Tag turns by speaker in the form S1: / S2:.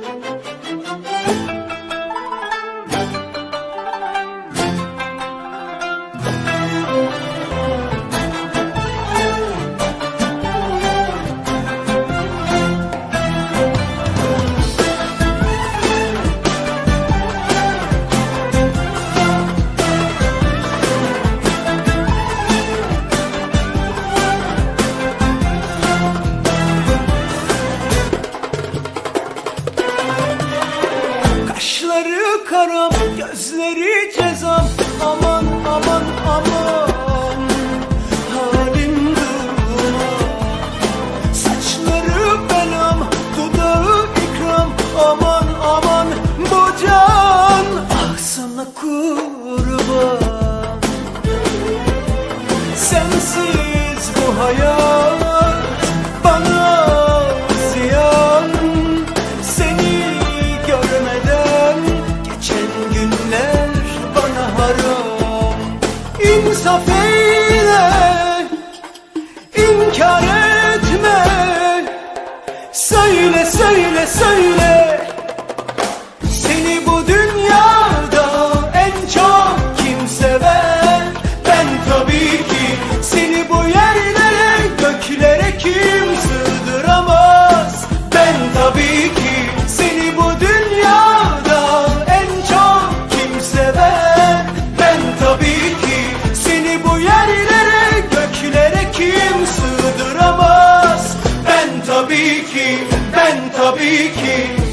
S1: thank you Kaşları kara, gözleri mesafeyle inkar etme. Söyle söyle söyle. be king.